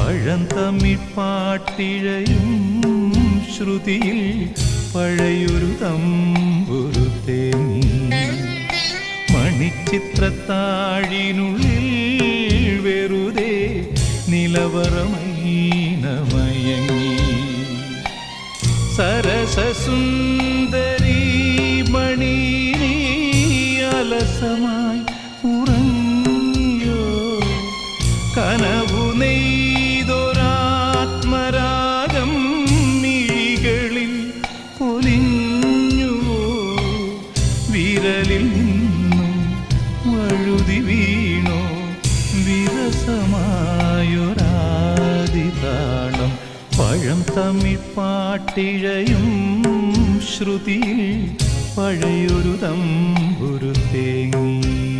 പഴം തമ്മിപ്പാട്ടിഴയും ശ്രുതിയിൽ പഴയൊരു തമ്പുരു തേങ്ങി മണിച്ചിത്രത്താഴിനുള്ളിൽ വെറുതെ നിലവറമൈനമയങ്ങി. സരസസുന്ദരി മണി അലസമായി ഉറങ്ങിയോ? കനവു വിരലിൽ നിന്നും വഴുതി വീണോ. വിരസമായൊരാദിതാളം പഴം തമ്മിപ്പാട്ടിഴയും ശ്രുതിയിൽ പഴയൊരു തമ്പുരു തേങ്ങി.